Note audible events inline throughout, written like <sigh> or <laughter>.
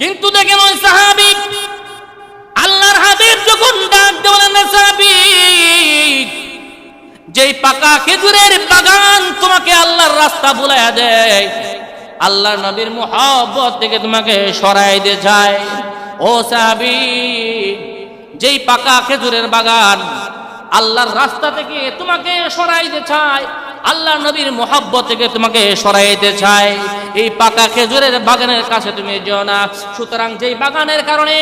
কিন্তু দেখেন ওই সাহাবি আল্লাহর হাবিব যখন ডাক দেওয়ালেন সাহাবি, যেই পাকা খেজুরের বাগান তোমাকে আল্লাহর রাস্তা বুলাইয়া দেয়, আল্লাহর নবীর মোহাব্বত থেকে তোমাকে সরাই দিয়ে যায়। ও সাহাবি, যেই পাকা খেজুরের বাগান আল্লাহর রাস্তা থেকে তোমাকে সরাইতে চায় আল্লাহ নবীর মোহাব্বত থেকে তোমাকে সরাইতে চায় এই পাকা খেজুরের বাগানের কাছে তুমি যেও না। সুতরাং যেই বাগানের কারণে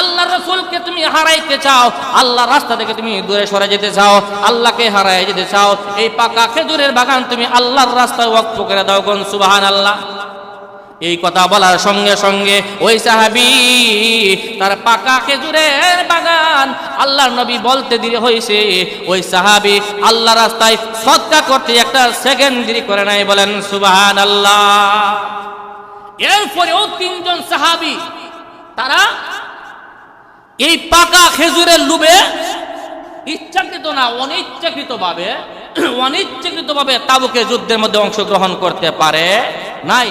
আল্লাহ রসুলকে তুমি হারাইতে চাও আল্লাহ রাস্তা থেকে তুমি দূরে সরে যেতে চাও, আল্লাহকে হারাই যেতে চাও, এই পাকা খেজুরের বাগান তুমি আল্লাহর রাস্তায় ওয়াক্ফ করে দাও গন সুবাহান আল্লাহ এই কথা বলার সঙ্গে সঙ্গে ওই সাহাবি তার পাকা খেজুরের বাগান আল্লাহর নবী বলতে দেরি হয়েছে। ওই সাহাবি আল্লাহ রাস্তায় সৎকা করতে একটা সেকেন্ড করে নাই বলেন সুবাহান আল্লাহ এরপরেও তিনজন সাহাবি, তারা এই পাকা খেজুরের লুবে ইচ্ছাকৃত না অনিচ্ছাকৃত ভাবে অনিচ্ছাকৃত ভাবে তাবুকে যুদ্ধের মধ্যে অংশগ্রহণ করতে পারে নাই।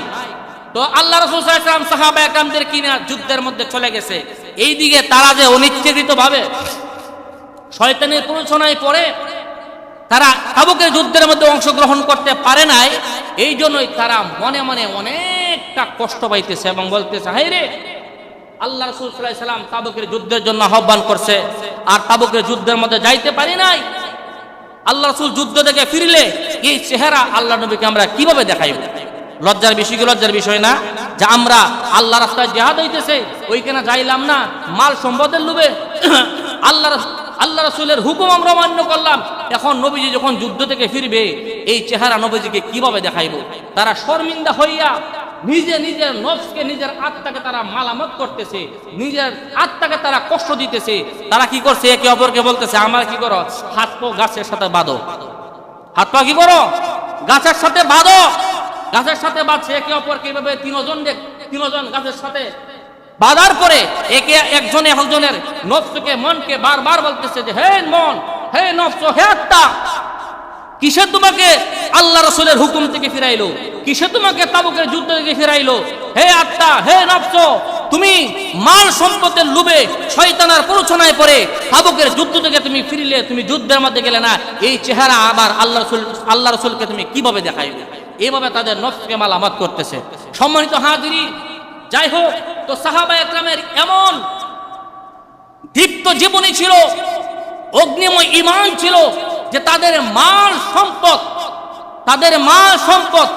তো আল্লাহ রসুল সাল্লাম সাহাবা একরামদের কিনা যুদ্ধের মধ্যে চলে গেছে। এই দিকে তারা যে অনিচ্ছাকৃত ভাবে শয়তানের প্ররোচনায় পড়ে, তারা তাবুকের যুদ্ধের মধ্যে অংশগ্রহণ করতে পারে নাই, এই জন্যই তারা মনে মনে অনেকটা কষ্ট পাইতেছে এবং বলতেছে হাই রে, আল্লাহ রসুল সাল্লাহ সাল্লাম তাবুকের যুদ্ধের জন্য আহ্বান করছে, আর তাবুকের যুদ্ধের মধ্যে যাইতে পারি নাই। আল্লাহ রসুল যুদ্ধ থেকে ফিরলে, এই চেহারা আল্লাহ নবীকে আমরা কীভাবে দেখাইব? লজ্জার বিষয় কি লজ্জার বিষয় না? যে আমরা আল্লাহ রাস্তায় জেহাদ হইতেছে, ওইখানে যাইলাম না, মাল সম্পদের লোভে। <coughs> আল্লাহ আল্লাহ রসুলের হুকুম আমরা মান্য করলাম। এখন নবীজি যখন যুদ্ধ থেকে ফিরবে, এই চেহারা নবীজিকে কীভাবে দেখাইব? তারা শর্মিন্দা হইয়া নিজে নিজের নফসকে, নিজের আত্মাকে তারা মালামত করতেছে, নিজের আত্মাকে তারা কষ্ট দিতেছে। তারা কি করছে? একে অপরকে বলতেছে, আমার কি করো? হাত পা গাছের সাথে বাঁধো। হাত পা কি করো? গাছের সাথে বাঁধো। গাছের সাথে বাঁধছে, একে অপরকে এভাবে তিনজন তিনজন গাছের সাথে বাঁধার পরে একে একজনে একজনের নফসকে, মনকে বারবার বলতেছে যে, হে মন, হে নফস, হে আত্মা, কিসে তোমাকে আল্লাহ রসুলের হুকুম থেকে ফিরাইলো? কিসে তোমাকে তাবুকের যুদ্ধ থেকে ফিরাইলো? হে আত্মা, হে নফস, তুমি মাল সম্পদের লুবে শয়তানার প্ররোচনায় পড়ে তাবুকের যুদ্ধ থেকে তুমি ফিরলে, তুমি যুদ্ধের মধ্যে গেলে না। এই চেহারা আবার আল্লাহ রসুল আল্লাহ রসুলকে তুমি কীভাবে দেখাইবে? এইভাবে তাদের নফসকে মালামাত করতেছে। সম্মানিত হাজিরি, যাই হোক, তো সাহাবা একরামের এমন দীপ্ত জীবনী ছিল, অগ্নিময় ইমান ছিল, যে তাদের মাল সম্পদ, তাদের মাল সম্পদ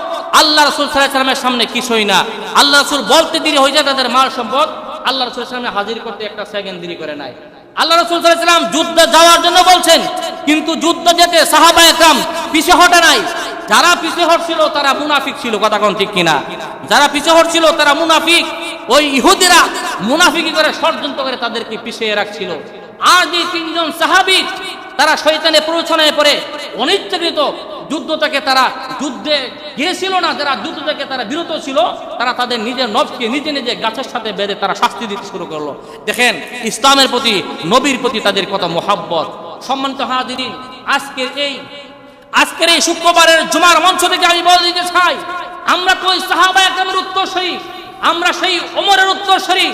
আল্লাহ রসুল সাল্লামের সামনে কিছুই না। আল্লাহ রসুল বলতে দেরি হয়ে যায় তাদের মাল সম্পদ, আল্লাহ রসুল সামনে হাজির করতে একটা সেকেন্ড দেরি করে নাই। আল্লাহ রসুল সাল্লাম যুদ্ধে যাওয়ার জন্য বলছেন, কিন্তু যুদ্ধ যেতে সাহাবা একরাম পিছে হটে নাই। যারা পিছে হটছিল তারা মুনাফিক ছিল, কথা কোন ঠিক কিনা? যারা পিছে হটছিল তারা মুনাফিক। ওই ইহুদিরা মুনাফিকি করে ষড়যন্ত্র করে তাদেরকে পিছিয়ে রাখছিল। আর যে তিনজন সাহাবিক তারা শৈতানে প্ররোচনায় পড়ে, অনিচ্ছাকৃত যুদ্ধ থেকে তারা যুদ্ধে গিয়েছিল না, যারা যুদ্ধ থেকে তারা বিরত ছিল, তারা তাদের নিজের নবকে নিজে নিজে গাছের সাথে বেঁধে তারা শাস্তি দিতে শুরু করল। দেখেন, ইসলামের প্রতি, নবীর প্রতি তাদের কত মোহাব্বত। সম্মানিত হাজিরিন, আজকের এই আজকের এই শুক্রবারের জুমার মঞ্চ থেকে আমি বলে দিতে চাই, আমরা তো ওই সাহাবা একরামের উত্তরসূরি আমরা সেই ওমরের উত্তরসূরি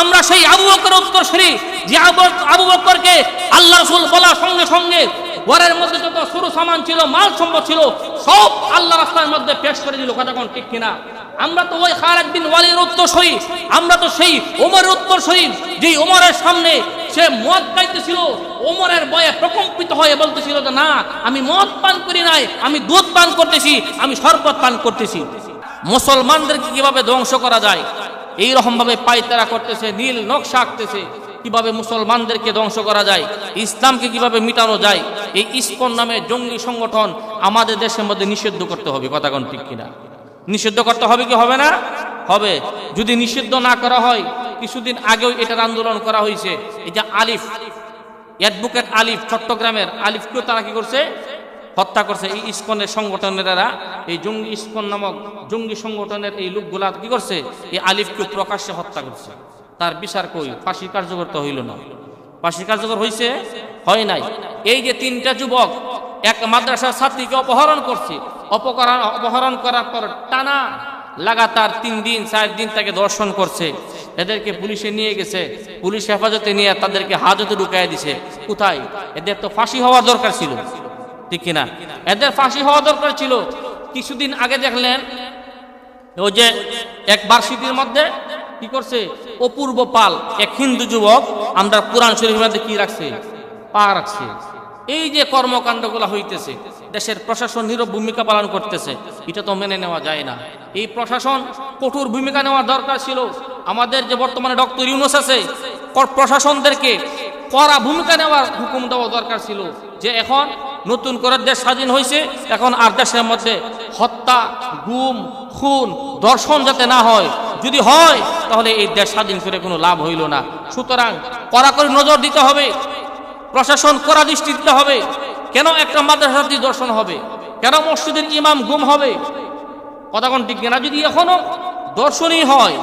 আমরা সেই আবু বকরের উত্তরসূরি যে আবু আবু বকরকে আল্লাহ রসুল বলার সঙ্গে সঙ্গে ঘরের মধ্যে যত সরু সামান ছিল, মাল সম্পদ ছিল, সব আল্লাহ রাস্তার মধ্যে পেশ করে দিল। কথা কোন ঠিক কিনা? আমরা তো ওই খালেদ বিন ওয়ালির উত্তরসূরি আমরা তো সেই ওমরের উত্তরসূরি যেই ওমরের সামনে সে মদ গাইতেছিল ওমরের বয়ে প্রকম্পিত হয়ে বলতেছিল যে, না, আমি মদ পান করি নাই, আমি দুধ পান করতেছি, আমি শরবত পান করতেছি। মুসলমানদেরকে কীভাবে ধ্বংস করা যায়? এই রকম ভাবে পাইতারা করতেছে, নীল নকশা আঁকতেছে। কীভাবে মুসলমানদেরকে ধ্বংস করা যায়, ইসলামকে কীভাবে মিটানো যায়, এই ইস্কন নামে জঙ্গি সংগঠন আমাদের দেশের মধ্যে নিষিদ্ধ করতে হবে, কথা কোন ঠিক কিনা? নিষিদ্ধ করতে হবে কি হবে না? হবে। যদি নিষিদ্ধ না করা হয়, কিছুদিন আগেও এটার আন্দোলন করা হয়েছে যে আলিফ, অ্যাডভোকেট আলিফ চট্টগ্রামের আলিফকেও তারা কি করছে? হত্যা করছে। এই ইস্কনের সংগঠনেরা, এই জঙ্গি ইস্কন নামক জঙ্গি সংগঠনের এই লোকগুলা কি করছে? এই আলিফকে প্রকাশ্যে হত্যা করছে। তার বিচার কই? ফাঁসি কার্যকর তো হইল না। ফাঁসি কার্যকর হয়েছে হয় নাই। এই যে তিনটা যুবক এক মাদ্রাসার ছাত্রীকে অপহরণ করছে অপকরণ অপহরণ করার পর টানা লাগাতার তিন দিন, চার দিন তাকে দর্শন করছে। এদেরকে পুলিশে নিয়ে গেছে। পুলিশ হেফাজতে নিয়ে তাদেরকে হাজতে ঢুকাই দিছে। কোথায়? এদের তো ফাঁসি হওয়া দরকার ছিল। ঠিক কিনা? এদের ফাঁসি হওয়া দরকার ছিল। কিছুদিন আগে দেখলেন, ওই যে এক বার্ষিকীর মধ্যে কি করছে? অপূর্ব পাল এক হিন্দু যুবক, আমরা কোরআন শরীফের মধ্যে কি রাখছে? পা রাখছে। এই যে কর্মকাণ্ডগুলো হইতেছে, দেশের প্রশাসন নিরব ভূমিকা পালন করতেছে, এটা তো মেনে নেওয়া যায় না। এই প্রশাসন কঠোর ভূমিকা নেওয়া দরকার ছিল। আমাদের যে বর্তমানে ডক্টর ইউনুস আছে প্রশাসনদেরকে কড়া ভূমিকা নেওয়ার হুকুম দেওয়া দরকার ছিল যে এখন নতুন করে দেশ স্বাধীন হয়েছে, এখন আর দেশের মধ্যে হত্যা, গুম, খুন দর্শন যাতে না হয়, যদি হয়, তাহলে এই দেশ স্বাধীন করে কোনো লাভ হইল না। সুতরাং কড়া করে নজর দিতে হবে, প্রশাসন কড়া দৃষ্টি দিতে হবে, কেন একটা মাদ্রাসাটি দর্শন হবে, কেন মসজিদের ইমাম গুম হবে? কথা কোন ঠিক না যদি এখনও দর্শনই হয়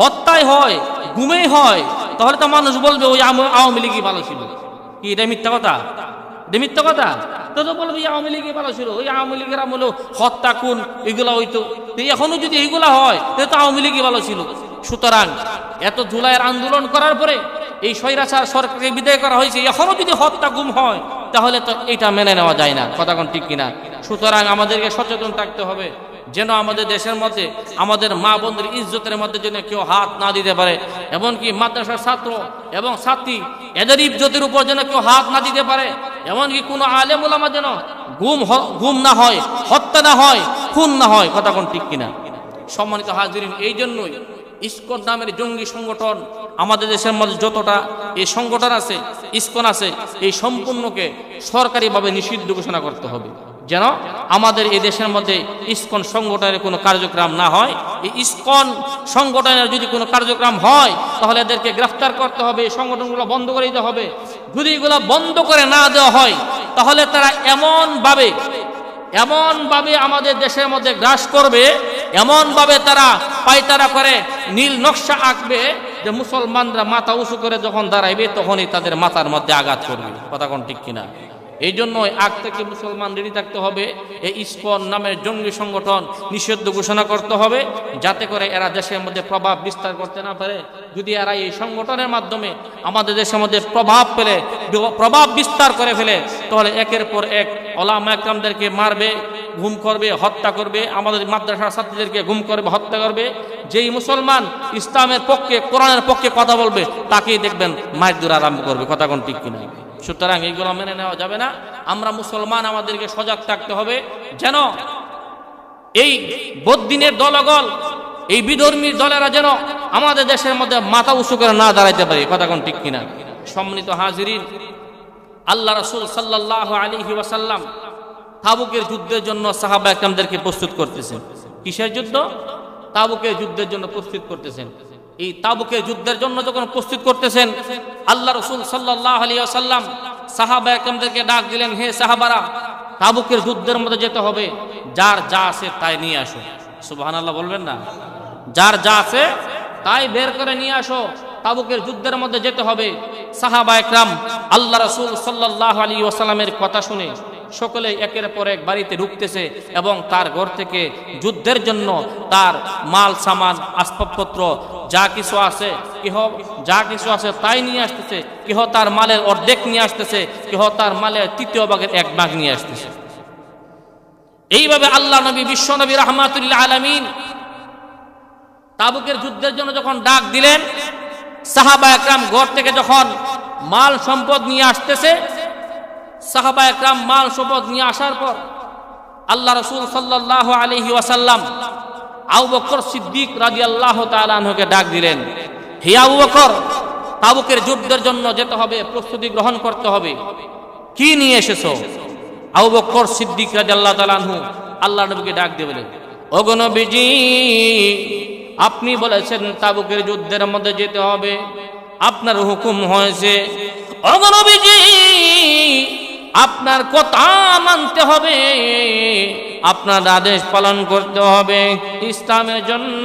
হত্যায় হয়, গুমেই হয় তাহলে তো মানুষ বলবে, ওই আওয়ামী লীগই ভালো ছিল। কি, এটা মিথ্যা কথা? এটা মিথ্যা কথা? তো তো বলবে আওয়ামী লীগই ভালো ছিল। ওই আওয়ামী লীগের আমলে হত্যা, খুন এগুলো হইতো। এখনও যদি এইগুলা হয়, তাহলে তো আওয়ামী লীগই ভালো ছিল। সুতরাং এত জুলাইয়ের আন্দোলন করার পরে এই স্বৈরাচার সরকারকে বিদায় করা হয়েছে। এখনও যদি হত্যা, গুম হয়, তাহলে তো এটা মেনে নেওয়া যায় না। কথা কোন ঠিক কিনা? সুতরাং আমাদেরকে সচেতন থাকতে হবে। যেন আমাদের দেশের মধ্যে, আমাদের মা বোনদের ইজ্জতের মধ্যে যেন কেউ হাত না দিতে পারে। এমনকি মাদ্রাসার ছাত্র এবং ছাত্রী, এদের ইজ্জতের উপর যেন কেউ হাত না দিতে পারে। এমনকি কোনো আলেম ওলামা যেন গুম গুম না হয়, হত্যা না হয়, খুন না হয়, কথা কোন ঠিক কিনা? সম্মানিত হাজিরিন এই জন্যই ইস্কন নামের জঙ্গি সংগঠন আমাদের দেশের মধ্যে যতটা এই সংগঠন আছে, ইস্কন আছে, এই সম্পূর্ণকে সরকারিভাবে নিষিদ্ধ ঘোষণা করতে হবে। যেন আমাদের এই দেশের মধ্যে ইস্কন সংগঠনের কোনো কার্যক্রম না হয়। এই ইস্কন সংগঠনের যদি কোনো কার্যক্রম হয়, তাহলে এদেরকে গ্রেফতার করতে হবে সংগঠনগুলো বন্ধ করে দিতে হবে। যদি এগুলো বন্ধ করে না দেওয়া হয়, তাহলে তারা এমনভাবে এমনভাবে আমাদের দেশের মধ্যে গ্রাস করবে, এমনভাবে তারা পায়তারা করে, নীল নকশা আঁকবে যে মুসলমানরা মাথা উঁচু করে যখন দাঁড়াইবে, তখনই তাদের মাথার মধ্যে আঘাত করবে। কথা কোন ঠিক কিনা? এই জন্য আগ থেকে মুসলমান রেডি থাকতে হবে। এই ইস্কন নামের জঙ্গি সংগঠন নিষিদ্ধ ঘোষণা করতে হবে, যাতে করে এরা দেশের মধ্যে প্রভাব বিস্তার করতে না পারে। যদি এরা এই সংগঠনের মাধ্যমে আমাদের দেশের মধ্যে প্রভাব ফেলে প্রভাব বিস্তার করে ফেলে, তাহলে একের পর এক ওলামা একরামদেরকে মারবে, ঘুম করবে, হত্যা করবে, আমাদের মাদ্রাসার ছাত্রীদেরকে ঘুম করবে, হত্যা করবে। যেই মুসলমান ইসলামের পক্ষে, কোরআনের পক্ষে কথা বলবে, তাকেই দেখবেন মায়ের দূর আরম্ভ করবে। কথা কোন ঠিক কিনা? সুতরাং এইগুলো মেনে নেওয়া যাবে না। আমরা মুসলমান, আমাদেরকে সজাগ থাকতে হবে। যেন এই বদ্দিনের দলগল এই বিধর্মীর দলেরা যেন আমাদের দেশের মধ্যে মাথা উঁচু করে না দাঁড়াইতে পারে। কথা কোন ঠিক কিনা? সম্মিলিত হাজিরিন, আল্লাহ রসুল সাল্লাহ আলী ওয়াসাল্লাম তাবুকের যুদ্ধের জন্য সাহাবা একরামদেরকে প্রস্তুত করতেছেন। কিসের যুদ্ধ? তাবুকের যুদ্ধের জন্য প্রস্তুত করতেছেন। এই তাবুকে যুদ্ধের জন্য যখন প্রস্তুত করতেছেন, আল্লাহ রসুল সাল্লাহ আলী সাহাবা একরামদেরকে ডাক দিলেন, হে সাহাবারা, তাবুকের যুদ্ধের মধ্যে যেতে হবে। যার যা আছে তাই নিয়ে আসো। সুবাহান আল্লাহ বলবেন না? যার যা আছে তাই বের করে নিয়ে আসো। তাবুকের যুদ্ধের মধ্যে যেতে হবে। সাহাবা একরাম আল্লাহ রসুল সাল্লাহ আলী ওসালামের কথা শুনে সকলে একের পর এক বাড়িতে ঢুকতেছে এবং তার ঘর থেকে যুদ্ধের জন্য তার মাল, সামান, আসবাবপত্র যা কিছু আছে, কেহ, যা কিছু আছে তাই নিয়ে আসতেছে, কেহ তার মালের অর্ধেক নিয়ে আসতেছে, কেহ তার মালের তৃতীয় ভাগের এক ভাগ নিয়ে আসতেছে। এইভাবে আল্লাহ নবী, বিশ্ব নবী রহমাতুল্লাহ আলমিন তাবুকের যুদ্ধের জন্য যখন ডাক দিলেন সাহাবা একরাম ঘর থেকে যখন মাল, সম্পদ নিয়ে আসতেছে সাহাবা একরাম মাল সম্পদ নিয়ে আসার পর আল্লাহ রসুল সাল্লাহ আলহি ওয়াসাল্লাম আবু বকর সিদ্দিক রাজি আল্লাহ তালকে ডাক দিলেন, হে আবু বকর, তাবুকের যুদ্ধের জন্য যেতে হবে, প্রস্তুতি গ্রহণ করতে হবে। কি নিয়ে এসেছ? আবু বকর সিদ্দিক রাজি আল্লাহ তালানহু আল্লাহ নবীকে ডাক দিয়ে বলেন আপনি বলেছেন তাবুকের যুদ্ধের মধ্যে যেতে হবে। আপনার হুকুম হয়েছে অগনবীজি আপনার কথা মানতে হবে। আপনার আদেশ পালন করতে হবে। ইসলামের জন্য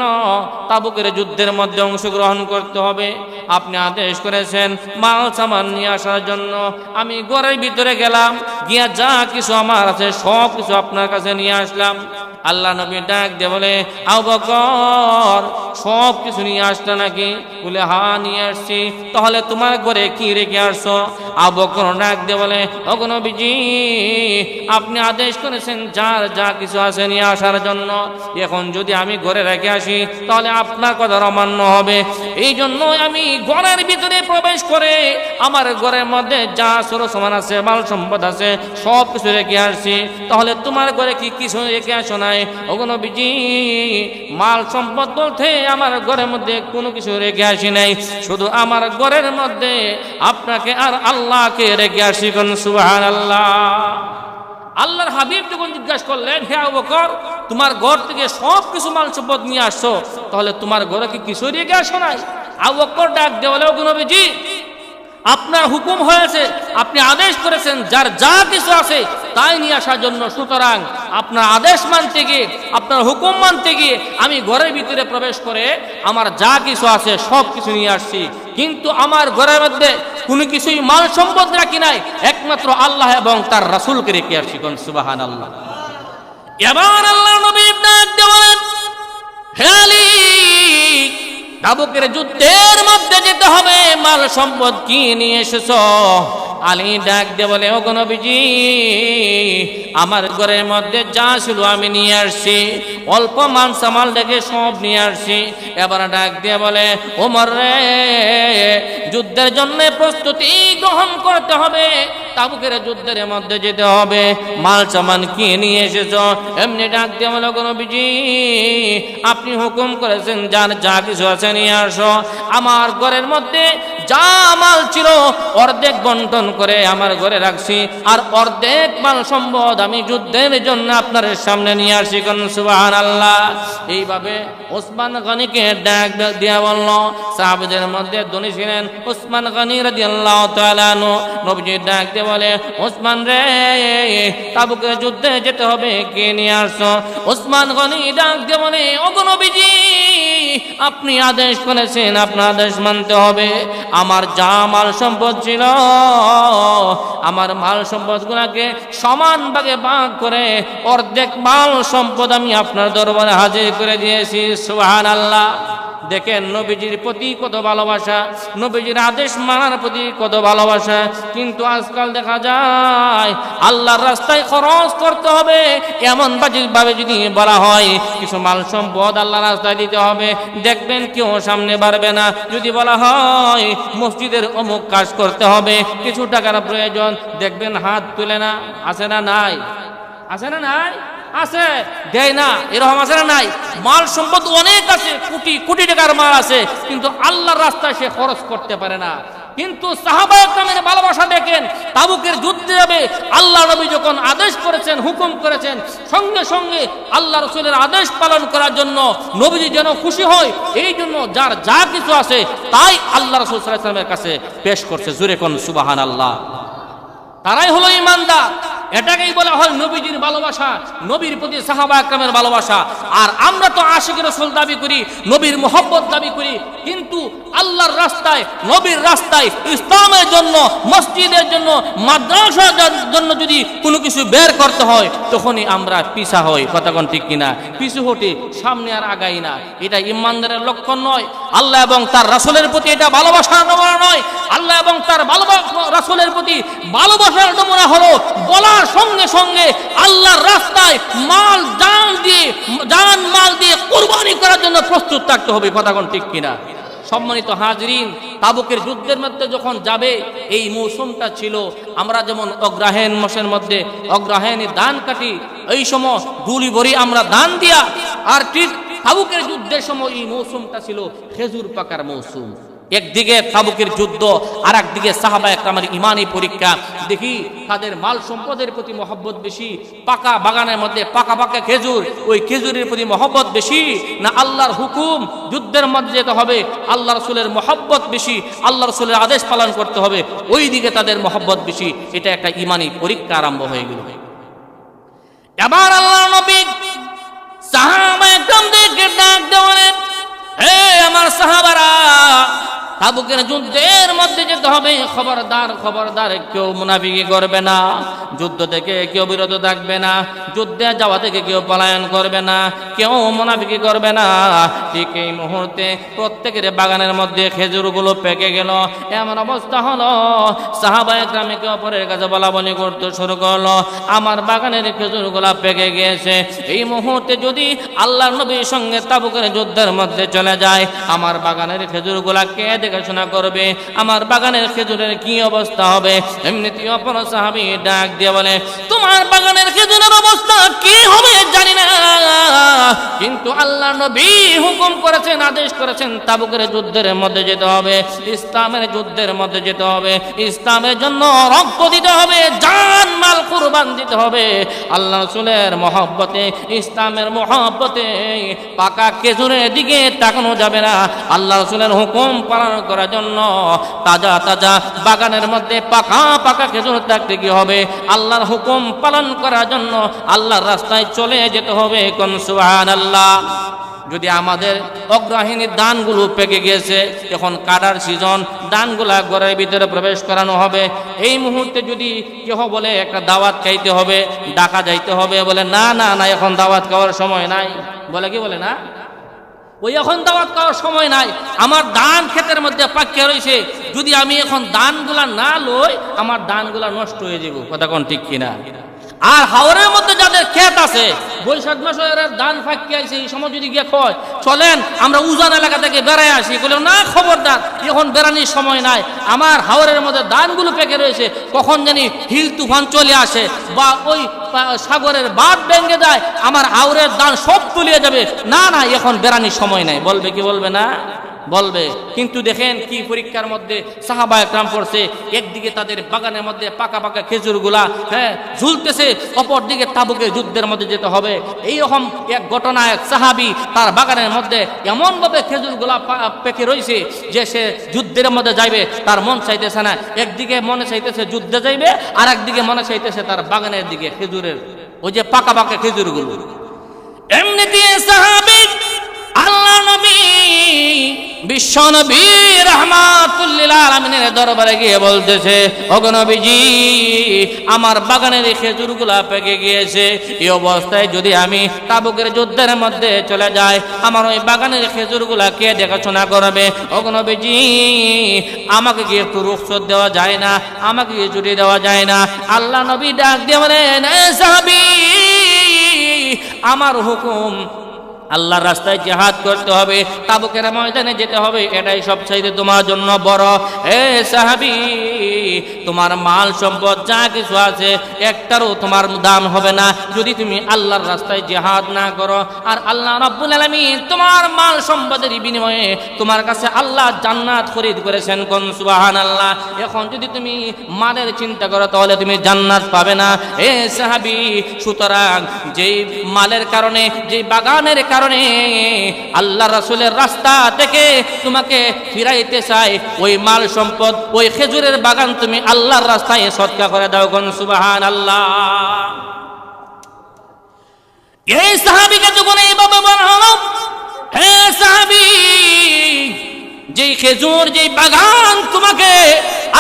তাবুকের যুদ্ধের মধ্যে অংশগ্রহণ করতে হবে। আপনি আদেশ করেছেন মাল সামান নিয়ে আসার জন্য। আমি ঘরের ভিতরে গেলাম, গিয়া যা কিছু আমার আছে সব কিছু আপনার কাছে নিয়ে আসলাম। আল্লাহ নবী ডাক দিয়ে বলে, আবু বকর, সব কিছু নিয়ে আসতো নাকি? বলে, হা, নিয়ে আসছি। তাহলে তোমার ঘরে কি রেখে আসছো? আবু বকর ডাক দিয়ে বলে, ওগো নবীজি, আপনি আদেশ করেছেন যার যা কিছু আছে নিয়ে আসার জন্য। এখন যদি আমি ঘরে রেখে আসি, তাহলে আপনার কথা অমান্য হবে। এই জন্য আমি ঘরের ভিতরে প্রবেশ করে আমার ঘরের মধ্যে যা সরো সমান আছে, মাল সম্পদ আছে, সব কিছু রেখে আসছি। তাহলে তোমার ঘরে কি কিছু রেখে আসো নাই। ওগুলো বিজি মাল সম্পদ বলতে আমার ঘরের মধ্যে কোনো কিছু রেখে আসি নাই। শুধু আমার ঘরের মধ্যে আপনাকে আর আল্লাহকে রেখে আসি কোন সুবাহ আল্লাহ আল্লাহর হাবিব যখন জিজ্ঞাসা করলেন, হে আবু বকর, তোমার ঘর থেকে সব কিছু মাল সম্পদ নিয়ে আসছো? তাহলে তোমার ঘরে কি কিছু রেখে আসো নাই? আবু বকর ডাক দেওয়ালে নবীজি আপনার হুকুম হয়েছে, আপনি আদেশ করেছেন, যার যা কিছু আছে তাই নিয়ে আসার জন্য। সুতরাং আপনার আদেশ মানতে গিয়ে, আপনার হুকুম মানতে গিয়ে আমি ঘরের ভিতরে প্রবেশ করে আমার যা কিছু আছে সব কিছু নিয়ে আসছি। কিন্তু আমার ঘরের মধ্যে কোনো কিছুই মাল সম্পদ রাখি নাই, একমাত্র আল্লাহ এবং তার রাসূলকে রেখে আসছি। কোন সুবাহান আল্লাহ এবার আল্লাহ নবী ডাক তাবুকের যুদ্ধের মধ্যে যেতে হবে। মাল সম্পদ কি নিয়ে এসেছ? আলী ডাক দে বলে, ও নবীজি, আমার ঘরের মধ্যে যা ছিল আমি নিয়ে আসছি। অল্প মান সামাল দেখে সব নিয়ে আসছি। এবার ডাক দিয়ে বলে, ওমর রে, যুদ্ধের জন্য প্রস্তুতি গ্রহণ করতে হবে। তাবুকের যুদ্ধের মধ্যে যেতে হবে। মাল সামান কি নিয়ে এসেছ? এমনি ডাক দিয়ে বলে কোনো বিজি আপনি হুকুম করেছেন, যার যা কিছু আছে নিয়ে আসো। আমার ঘরের মধ্যে যা মাল ছিল অর্ধেক বন্টন করে আমার ঘরে রাখছি। আর অর্ধেক মাল সম্পদ আমি যুদ্ধের জন্য আপনার সামনে নিয়ে আসি কোন? সুবাহান আল্লাহ এইভাবে ওসমান গনিকে ডাক দিয়া বলল, সাহাবদের মধ্যে ধনী ছিলেন ওসমান গনি রাজি আল্লাহ তালানো নবজি ডাক দিয়ে বলে, ওসমান রে, তাবুকে যুদ্ধে যেতে হবে, কে নিয়ে আসছো? ওসমান গনি ডাক দিয়ে বলে অগনবীজি আপনি আদেশ করেছেন, আপনার আদেশ মানতে হবে। আমার যা মাল সম্পদ ছিল, আমার মাল সম্পদ গুলাকে সমান ভাগে ভাগ করে অর্ধেক মাল সম্পদ আমি আপনার দরবারে হাজির করে দিয়েছি সুহান আল্লাহ দেখেন নবীজির প্রতি কত ভালোবাসা, নবীজির আদেশ মানার প্রতি কত ভালোবাসা। কিন্তু আজকাল দেখা যায়, আল্লাহর রাস্তায় খরচ করতে হবে, এমন ভাবে যদি বলা হয়, কিছু মাল সম্পদ আল্লাহ রাস্তায় দিতে হবে, দেখবেন কেউ সামনে বাড়বে না। যদি বলা হয়, মসজিদের অমুক কাজ করতে হবে, কিছু টাকার প্রয়োজন, দেখবেন হাত তুলে না, আছে না নাই? আছে না নাই? আছে? দেয় না। এরকম আছে না নাই? মাল সম্পদ অনেক আছে, কোটি কোটি টাকার মাল আছে, কিন্তু আল্লাহর রাস্তায় সে খরচ করতে পারে না। কিন্তু সাহাবায়কের ভালোবাসা দেখেন, তাবুকের যুদ্ধে যাবে, আল্লাহ নবী যখন আদেশ করেছেন, হুকুম করেছেন, সঙ্গে সঙ্গে আল্লাহ রসুলের আদেশ পালন করার জন্য নবীজি যেন খুশি হয়, এই জন্য যার যা কিছু আছে, তাই আল্লাহ রসুল সাল্লামের কাছে পেশ করছে। জুরে কোন সুবাহান আল্লাহ তারাই হলো ইমানদার। এটাকেই বলা হয় নবীজির ভালোবাসা, নবীর প্রতি সাহাবা একরামের ভালোবাসা। আর আমরা তো আশিকের রসুল দাবি করি, নবীর মোহব্বত দাবি করি কিন্তু আল্লাহর রাস্তায়, নবীর রাস্তায়, ইসলামের জন্য, মসজিদের জন্য, মাদ্রাসার জন্য যদি কোনো কিছু বের করতে হয়, তখনই আমরা পিছা হই। কথাগণ ঠিক কিনা? পিছু হটে সামনে আর আগাই না। এটা ইমানদারের লক্ষণ নয়। আল্লাহ এবং তার রাসুলের প্রতি এটা ভালোবাসা নমুনা নয়। আল্লাহ এবং তার রাসুলের প্রতি ভালোবাসার নমুনা হলো বলার সঙ্গে সঙ্গে আল্লাহর রাস্তায় মাল, জান দিয়ে, জান মাল দিয়ে কোরবানি করার জন্য প্রস্তুত থাকতে হবে। কথাগণ ঠিক কিনা? সম্মানিত হাজরিন, তাবুকের যুদ্ধের মধ্যে যখন যাবে, এই মৌসুমটা ছিল, আমরা যেমন অগ্রাহায়ণ মাসের মধ্যে অগ্রাহায়ণে দান কাটি, এই সময় গুলি ভরি আমরা দান দিয়া, আর ঠিক তাবুকের যুদ্ধের সময় এই মৌসুমটা ছিল খেজুর পাকার মৌসুম। একদিকে তাবুকের যুদ্ধ আর একদিকে সাহাবা একরামের ইমানি পরীক্ষা। দেখি তাদের মাল সম্পদের প্রতি মহব্বত বেশি, পাকা বাগানের মধ্যে পাকা পাকা খেজুর। ওই খেজুরের প্রতি মহব্বত বেশি না আল্লাহর হুকুম? যুদ্ধের মধ্যে যেতে হবে, আল্লাহ রসুলের মহব্বত বেশি, আল্লাহ রসুলের আদেশ পালন করতে হবে। ওই দিকে তাদের মহব্বত বেশি, এটা একটা ইমানি পরীক্ষা আরম্ভ হয়ে গেল। এবার আল্লাহ নবী সাহাবা একদম দেখে ডাক দেওয়ালেন হে আমার সাহাবারা তাবুকের যুদ্ধের মধ্যে যেতে হবে। খবরদার খবরদার, কেউ মুনাফিকি করবে না। যুদ্ধ থেকে কেউ বিরত থাকবে না। যুদ্ধে যাওয়া থেকে কেউ পলায়ন করবে না। কেউ মুনাফিকি করবে না। ঠিক এই মুহূর্তে প্রত্যেকের বাগানের মধ্যে খেজুরগুলো পেকে গেল। এমন অবস্থা হলো সাহাবায় গ্রামে কেউ অপরের কাছে বলা বলি করতে শুরু করল। আমার বাগানের খেজুরগুলা পেকে গিয়েছে। এই মুহূর্তে যদি আল্লাহ নবীর সঙ্গে তাবুকের যুদ্ধের মধ্যে চলে যায়, আমার বাগানের খেজুরগুলা কে দেখাশোনা করবে, আমার বাগানের খেজুরের কি অবস্থা হবে? এমনিতে অপর সাহাবি ডাক দিয়ে বলে, তোমার বাগানের খেজুরের অবস্থা কি হবে জানি না। কিন্তু আল্লাহ নবী হুকুম করেছেন, আদেশ করেছেন, তাবুকের যুদ্ধের মধ্যে যেতে হবে, ইসলামের যুদ্ধের মধ্যে যেতে হবে, ইসলামের জন্য রক্ত দিতে হবে, জান মাল কুরবান দিতে হবে। আল্লাহ রসুলের মহব্বতে, ইসলামের মহব্বতে পাকা খেজুরের দিকে তাকানো যাবে না। আল্লাহ রসুলের হুকুম পালন করার জন্য তাজা তাজা বাগানের মধ্যে পাকা পাকা খেজুর থাকতে কি হবে? আল্লাহর হুকুম পালন করার জন্য আল্লাহর রাস্তায় চলে যেতে হবে কোন? সুহান আল্লাহ যদি আমাদের অগ্রহিনীর দানগুলো পেকে গিয়েছে এখন কাটার সিজন দানগুলা ঘরের ভিতরে প্রবেশ করানো হবে, এই মুহূর্তে যদি কেহ বলে একটা দাওয়াত খাইতে হবে, ডাকা যাইতে হবে, বলে না না না, এখন দাওয়াত খাওয়ার সময় নাই, বলে কি বলে না? ওই এখন দাওয়াত খাওয়ার সময় নাই। আমার দান ক্ষেতের মধ্যে পাকিয়ে রয়েছে যদি আমি এখন দানগুলা না লই, আমার দানগুলা নষ্ট হয়ে যাব কথা কোন ঠিক কিনা? আর হাওরের মধ্যে যাদের ক্ষেত আছে, বৈশাখ মাসে এরা দান ফাঁকি আছে এই সময় যদি গিয়ে কয়, চলেন, আমরা উজান এলাকা থেকে বেড়ায় আসি বলে না খবরদার, এখন বেড়ানির সময় নাই, আমার হাওরের মধ্যে দানগুলো পেকে রয়েছে, কখন জানি হিল তুফান চলে আসে, বা ওই সাগরের বাদ ভেঙে যায়, আমার হাওরের দান সব তুলিয়ে যাবে, না না, এখন বেড়ানির সময় নাই, বলবে কি বলবে না? বলবে, কিন্তু দেখেন কি পরীক্ষার মধ্যে সাহাবা একরাম পড়ছে, একদিকে তাদের বাগানের মধ্যে পাকা পাকা খেজুরগুলা হ্যাঁ ঝুলতেছে অপর দিকে তাবুকে যুদ্ধের মধ্যে যেতে হবে। এই রকম এক ঘটনা এক সাহাবি তার বাগানের মধ্যে এমনভাবে খেজুরগুলা পেকে রয়েছে যে সে যুদ্ধের মধ্যে যাইবে, তার মন চাইতেছে না। একদিকে মনে চাইতেছে যুদ্ধে যাইবে আর একদিকে মনে চাইতেছে তার বাগানের দিকে খেজুরের, ওই যে পাকা পাকা খেজুরগুলো। এমনি দিয়ে সাহাবি আল্লাহ নবী বিশ্ব নবী রহমাতুল্লিল আলমিনের দরবারে গিয়ে বলতেছে আমার বাগানের খেজুরগুলা পেকে গিয়েছে। এই অবস্থায় যদি আমি তাবুকের মধ্যে চলে আমার ওই বাগানের খেজুরগুলা কে দেখাশোনা করবে? অগনবীজি আমাকে কি একটু রুখসত দেওয়া যায় না? আমাকে কি ছুটি দেওয়া যায় না? আল্লাহ নবী ডাক দিয়ে আমার হুকুম আল্লাহর রাস্তায় জেহাদ করতে হবে, তাবুকের ময়দানে যেতে হবে, এটাই সবচাইতে তোমার জন্য বড়। এ সাহাবি, তোমার মাল সম্পদ যা কিছু আছে, একটারও তোমার দাম হবে না। যদি তুমি আল্লাহর রাস্তায় জেহাদ না করো, আর আল্লাহ রব্বুল আলামিন তোমার মাল সম্পদের বিনিময়ে তোমার কাছে আল্লাহ জান্নাত খরিদ করেছেন, কোন সুবাহান আল্লাহ এখন যদি তুমি মালের চিন্তা করো, তাহলে তুমি জান্নাত পাবে না। এ সাহাবি, সুতরাং যেই মালের কারণে, যেই বাগানের কারণে আল্লাহ রাসূলের রাস্তা থেকে তোমাকে ফিরাইতে চাই ওই মাল সম্পদ, ওই খেজুরের বাগান তুমি আল্লাহর রাস্তায় সৎকা করে দাও কোন সুবাহান আল্লাহ এই সাহাবিকে যখন এইভাবে বলা হে সাহাবি, যেই খেজুর, যেই বাগান তোমাকে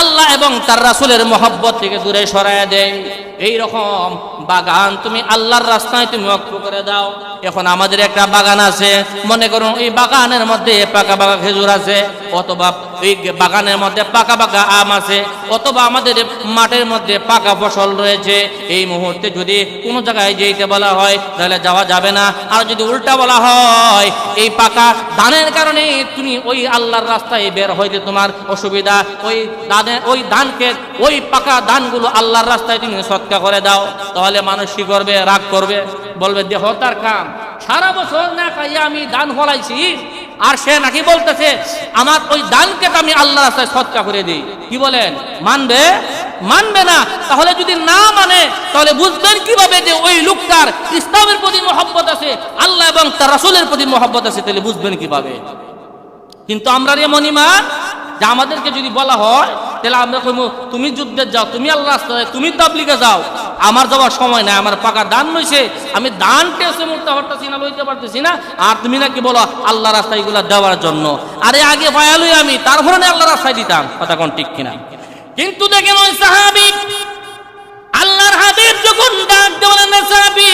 আল্লাহ এবং তার রাসূলের মহব্বত থেকে দূরে সরায় দেয় এই রকম বাগান তুমি আল্লাহর রাস্তায় তুমি অক্ষ করে দাও। এখন আমাদের একটা বাগান আছে। মনে করুন, এই বাগানের মধ্যে পাকা পাকা খেজুর আছে, অথবা এই বাগানের মধ্যে পাকা পাকা আম আছে, অথবা আমাদের মাঠের মধ্যে পাকা ফসল রয়েছে। এই মুহূর্তে যদি কোনো জায়গায় যেতে বলা হয়, তাহলে যাওয়া যাবে না। আর যদি উল্টা বলা হয়, এই পাকা ধানের কারণে তুমি ওই আল্লাহর রাস্তায় বের হইতে তোমার অসুবিধা, ওই ধানের ওই ধানকে, ওই পাকা ধানগুলো আল্লাহর রাস্তায় তুমি সৎকা করে দাও। তাহলে মানুষ কি করবে? রাগ করবে। বলবে, দেহ তার কাম। সারা বছর না খাইয়া আমি দান ফলাইছি। আর সে নাকি বলতেছে, আমার ওই দানকে তো আমি আল্লাহ রাস্তায় সৎকা করে দিই। কি বলেন? মানবে? মানবে না। তাহলে যদি না মানে তাহলে বুঝবেন কীভাবে যে ওই লোকটার ইসলামের প্রতি মহব্বত আছে, আল্লাহ এবং তার রাসূলের প্রতি মহব্বত আছে, তাহলে বুঝবেন কীভাবে? কিন্তু আমরা এমন ইমান যে আমাদেরকে যদি বলা হয়, তাহলে আমরা কইব তুমি যুদ্ধে যাও, তুমি আল্লাহ রাস্তায়, তুমি তাবলিগে যাও। আমার যাওয়ার সময় নাই, আমার পাকা দান নইছে আমি দান টেসে মুড়তে পারতেছি না লইতে পারতেছি না। আর তুমি নাকি বলো আল্লাহ রাস্তায় এগুলা দেওয়ার জন্য। আরে আগে পায়ালুই আমি, তারপরে না আল্লাহ রাস্তায় দিতাম। কথা কোন ঠিক কিনা? কিন্তু দেখেন ওই সাহাবি, আল্লাহর হাবিব যখন ডাক দেওয়ালেন সাহাবি,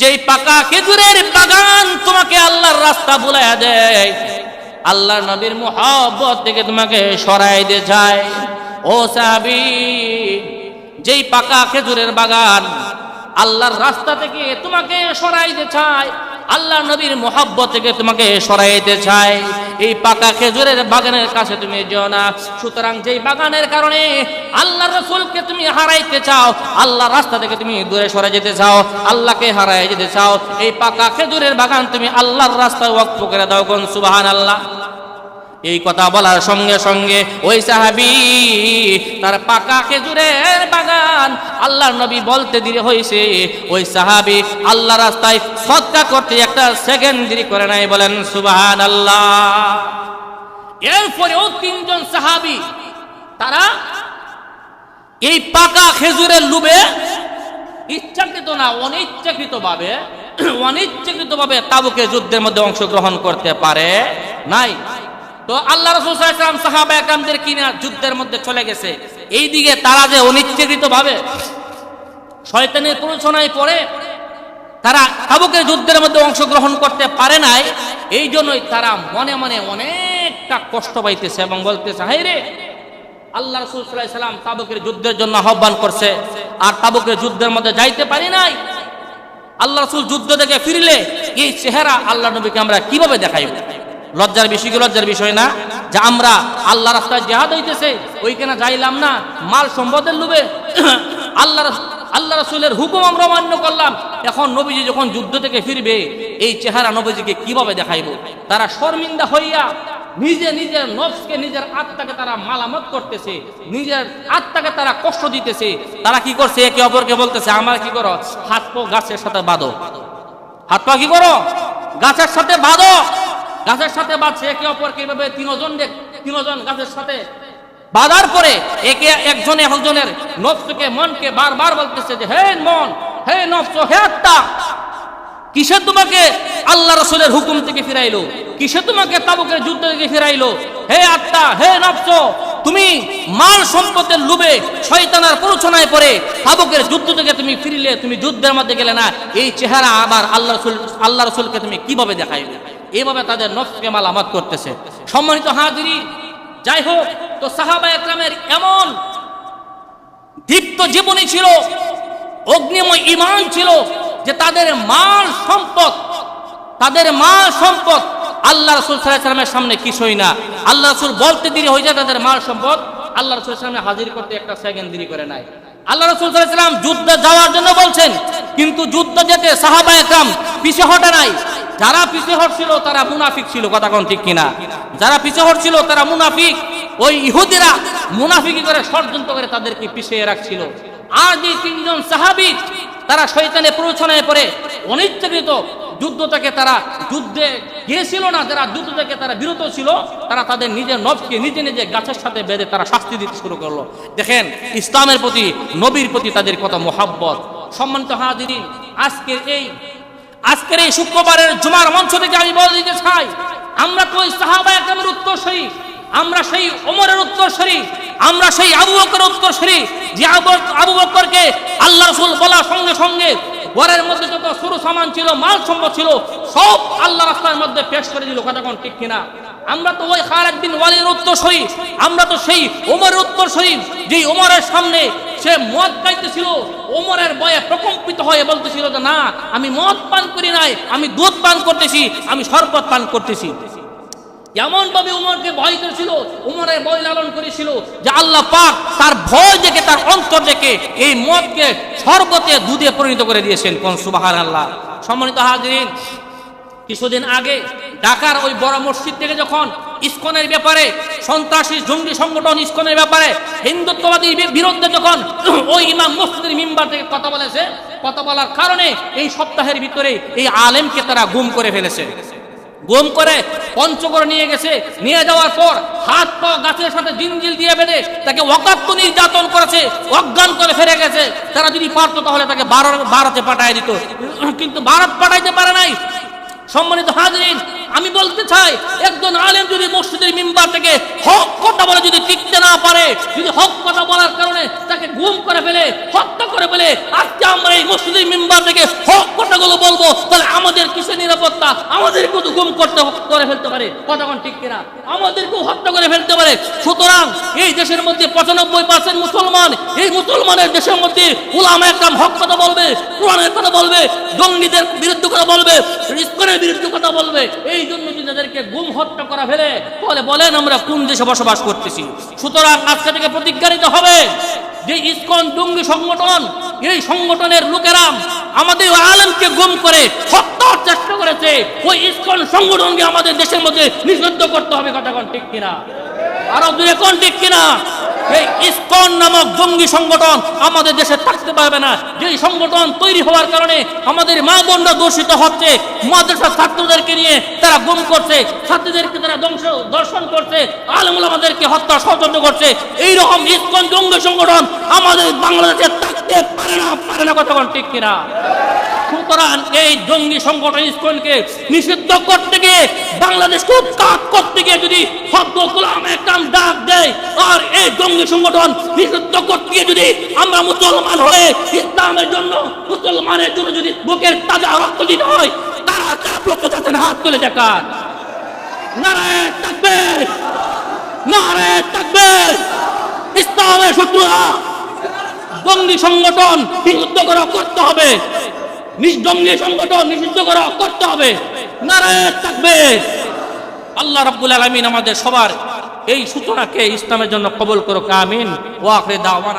যেই পাকা খেজুরের বাগান তোমাকে আল্লাহর রাস্তা বুলাইয়া দেয় আল্লাহর নবীর মোহাব্বত থেকে তোমাকে সরাই দিয়ে যায়। ও সাহাবি যেই পাকা খেজুরের বাগান আল্লাহর রাস্তা থেকে তোমাকে সরাইতে চায় আল্লাহ নবীর মোহাব্বত থেকে তোমাকে সরাইতে চায়। এই পাকা খেজুরের বাগানের কাছে তুমি যেও না। সুতরাং যেই বাগানের কারণে আল্লাহ রসুলকে তুমি হারাইতে চাও আল্লাহ রাস্তা থেকে তুমি দূরে সরে যেতে চাও, আল্লাহকে হারাই যেতে চাও, এই পাকা খেজুরের বাগান তুমি আল্লাহর রাস্তায় ওয়াক্ফ করে দাও কোন সুবাহান আল্লাহ এই কথা বলার সঙ্গে সঙ্গে ওই সাহাবি তার পাকা খেজুরের বাগান আল্লাহর নবী বলতে দিলে হয়েছে, ওই সাহাবি আল্লাহ রাস্তায় সৎকা করতে একটা সেকেন্ড করে নাই, বলেন সুবাহান আল্লাহ এরপরেও তিনজন সাহাবি, তারা এই পাকা খেজুরের লুবে ইচ্ছাকৃত না অনিচ্ছাকৃত ভাবে অনিচ্ছাকৃত ভাবে তাবুকে যুদ্ধের মধ্যে অংশগ্রহণ করতে পারে নাই। তো আল্লাহ রসুলাম সাহাবা একরামদের কিনা যুদ্ধের মধ্যে চলে গেছে। এই দিকে তারা যে অনিচ্ছাকৃত ভাবে শয়তানের প্ররোচনায় পড়ে, তারা তাবুকের যুদ্ধের মধ্যে অংশগ্রহণ করতে পারে নাই এই জন্যই তারা মনে মনে অনেকটা কষ্ট পাইতেছে এবং বলতেছে হাই রে, আল্লাহ রসুল সাল্লাহ সাল্লাম তাবুকের যুদ্ধের জন্য আহ্বান করছে, আর তাবুকের যুদ্ধের মধ্যে যাইতে পারি নাই। আল্লাহ রসুল যুদ্ধ থেকে ফিরলে এই চেহারা আল্লাহ নবীকে আমরা কীভাবে দেখাইব? লজ্জার বিষয় কি লজ্জার বিষয় না? যে আমরা আল্লাহ রাস্তায় জেহাদ হইতেছে, ওইখানে যাইলাম না, মাল সম্পদের লোভে। <coughs> আল্লাহ আল্লাহ রসুলের হুকুম আমরা মান্য করলাম। এখন নবীজি যখন যুদ্ধ থেকে ফিরবে, এই চেহারা নবীজিকে কীভাবে দেখাইব? তারা শর্মিন্দা হইয়া নিজে নিজের নফসকে নিজের আত্মাকে তারা মালামত করতেছে, নিজের আত্মাকে তারা কষ্ট দিতেছে। তারা কি করছে? একে অপরকে বলতেছে, আমার কি করো? হাত পো গাছের সাথে বাঁধো। হাত পা কি করো? গাছের সাথে বাঁধো। গাছের সাথে বাঁধছে, একে অপরকে এভাবে তিনজন তিনজন গাছের সাথে বাঁধার পরে একে একজনে একজনের নফসকে, মনকে বারবার বলতেছে যে, হে মন, হে নফস, হে আত্মা, কিসে তোমাকে আল্লাহ রসুলের হুকুম থেকে ফিরাইলো? কিসে তোমাকে তাবুকের যুদ্ধ থেকে ফিরাইলো? হে আত্মা, হে নফস, তুমি মাল সম্পদের লোভে শয়তানার প্ররোচনায় পড়ে তাবুকের যুদ্ধ থেকে তুমি ফিরলে, তুমি যুদ্ধের মধ্যে গেলে না। এই চেহারা আবার আল্লাহ রসুল আল্লাহ রসুলকে তুমি কীভাবে দেখাইবে? এইভাবে তাদের নফসকে মালামাত করতেছে। সম্মানিত হাজিরি, যাই হোক, তো সাহাবা একরামের এমন দীপ্ত জীবনী ছিল, অগ্নিময় ইমান ছিল, যে তাদের মাল সম্পদ, তাদের মাল সম্পদ আল্লাহ রসুল সাল্লামের সামনে কিছুই না। আল্লাহ রসুল বলতে দেরি হয়ে যায় তাদের মাল সম্পদ, আল্লাহ রসুল সামনে হাজির করতে একটা সেকেন্ড দেরি করে নাই। আল্লাহ রসুল সাল্লাম যুদ্ধে যাওয়ার জন্য বলছেন, কিন্তু যুদ্ধ যেতে সাহাবা একরাম পিছে হটে নাই। যারা পিছে হটছিল, তারা মুনাফিক ছিল, কথা কোন ঠিক কিনা? যারা পিছে হটছিল, তারা মুনাফিক। ওই ইহুদিরা মুনাফিকি করে ষড়যন্ত্র করে তাদেরকে পিছিয়ে রাখছিল। আর যে তিনজন সাহাবি, তারা শৈতানে প্ররোচনায় পড়ে, অনিচ্ছাকৃত যুদ্ধ থেকে তারা যুদ্ধে গিয়েছিল না, যারা যুদ্ধ থেকে তারা বিরত ছিল, তারা তাদের নিজের নবকে নিজে নিজে গাছের সাথে বেঁধে তারা শাস্তি দিতে শুরু করল। দেখেন, ইসলামের প্রতি, নবীর প্রতি তাদের কত মোহাব্বত। সম্মানিত হাজিরিন, আজকের এই আজকের এই শুক্রবারের জুমার মঞ্চ থেকে আমি বলে দিতে চাই, আমরা তো ওই সাহাবা একরামের উত্তরসূরি আমরা সেই ওমরের উত্তরসূরি আমরা সেই আবু বকরের উত্তরসূরি যে আবু বকরকে আল্লাহ রসুল বলার সঙ্গে সঙ্গে ঘরের মধ্যে যত শুরু সামান ছিল, মাল সম্পদ ছিল, সব আল্লাহ রাস্তার মধ্যে পেশ করে দিল, কথা কোন ঠিক কিনা? আমরা তো ওই খালেদ বিন ওয়ালির উত্তরসূরি আমরা তো সেই ওমরের উত্তরসূরি যেই ওমরের সামনে সে মদ খাইতেছিল, ওমরের বয়ে প্রকম্পিত হয়ে বলতেছিল যে, না, আমি মদ পান করি নাই, আমি দুধ পান করতেছি, আমি শরবত পান করতেছি। এমন ভাবে উমরকে ভয় করেছিল, উমরের ভয় লালন করেছিল যে আল্লাহ পাক তার ভয় দেখে, তার অন্তর দেখে এই মদকে শরবতে, দুধে পরিণত করে দিয়েছেন। কোন সুবাহান আল্লাহ সম্মানিত হাজরিন, কিছুদিন আগে ঢাকার ওই বড় মসজিদ থেকে যখন ইস্কনের ব্যাপারে সন্ত্রাসী, জঙ্গি সংগঠন ইস্কনের ব্যাপারে হিন্দুত্ববাদী বিরুদ্ধে যখন <clears throat> ওই ইমাম মসজিদের মিম্বার থেকে কথা বলেছে, কথা বলার কারণে এই সপ্তাহের ভিতরে এই আলেমকে তারা গুম করে ফেলেছে। গুম করে পঞ্চগড় নিয়ে গেছে, নিয়ে যাওয়ার পর হাত পা গাছের সাথে জিনজিল দিয়ে বেঁধে তাকে অকাত্য নির্যাতন করেছে, অজ্ঞান করে ফেরে গেছে। তারা যদি পারতো তাহলে তাকে ভারতে পাঠায় দিত। <clears throat> কিন্তু ভারত পাঠাইতে পারে নাই। সম্মানিত হাজরিন আমি বলতে চাই, একজন আলেম যদি মসজিদের মিম্বার থেকে হক কথা বলে যদি টিকতে না পারে, যদি হক কথা বলার কারণে তাকে গুম করে ফেলে, হত্যা করে ফেলে, আজকে আমরা এই মসজিদের মিম্বার থেকে হক কথাগুলো বলব, তাহলে আমাদের কিসের নিরাপত্তা? আমাদেরকেও তো গুম করতে, করে ফেলতে পারে, কথা কতক্ষণ ঠিক কিনা? আমাদেরকেও হত্যা করে ফেলতে পারে। সুতরাং এই দেশের মধ্যে পঁচানব্বই পার্সেন্ট মুসলমান, এই মুসলমানের দেশের মধ্যে উলামা একরাম হক কথা বলবে, কোরআনের কথা বলবে, জঙ্গিদের বিরুদ্ধে কথা বলবে ইস্কনের বিরুদ্ধে কথা বলবে। এই জন্য যদি তাদেরকে গুম হত্যা করা ফেলে, তাহলে বলেন আমরা কোন দেশে বসবাস করতেছি? সুতরাং আজকে থেকে প্রতিজ্ঞা নিতে হবে যে ইস্কন জঙ্গি সংগঠন, এই সংগঠনের লোকেরা আমাদের আলমকে গুম করে হত্যার চেষ্টা করেছে। ওই ইস্কন সংগঠনকে আমাদের দেশের মধ্যে নিষিদ্ধ করতে হবে, কথা ঠিক কিনা? আরও দূরে কোন ঠিক কিনা? এই ইসকন নামক জঙ্গি সংগঠন আমাদের দেশে থাকতে পারবে না। যে সংগঠন তৈরি হওয়ার কারণে আমাদের মা বোনরা দূষিত হচ্ছে, মাদ্রাসা ছাত্রদেরকে নিয়ে তারা গুম করছে, ছাত্রীদেরকে তারা ধ্বংস দর্শন করছে, আলমুল আমাদেরকে হত্যা ষড়যন্ত্র করছে। এইরকম ইসকন জঙ্গি সংগঠন আমাদের বাংলাদেশে থাকতে পারে না পারে না কতক্ষণ, ঠিক কিনা? সুতরাং এই জঙ্গি সংগঠন ইসকনকে নিষিদ্ধ করতে গিয়ে বাংলাদেশ খুব কাজ করতে গিয়ে যদি শব্দ গোলাম একটা ডাক দেয়, আর এই জঙ্গি সংগঠন নিষিদ্ধ করতে গিয়ে যদি আমরা মুসলমান হয়ে ইসলামের জন্য মুসলমানের জন্য যদি বুকের তাজা রক্ত দিতে হয়, তারা চাপ লক্ষ যাচ্ছেন হাত তুলে দেখান। নারায়ণ থাকবে নারায়ণ থাকবে। ইসলামের শত্রুরা জঙ্গি সংগঠন নিষিদ্ধ করা করতে হবে। জঙ্গি সংগঠন নিষিদ্ধ করা করতে হবে। থাকবে। আল্লাহ রাব্বুল আলামিন আমাদের সবার এই সূচনাকে ইসলামের জন্য কবল করুক, আমিন। ওয়াকরে দাওয়ান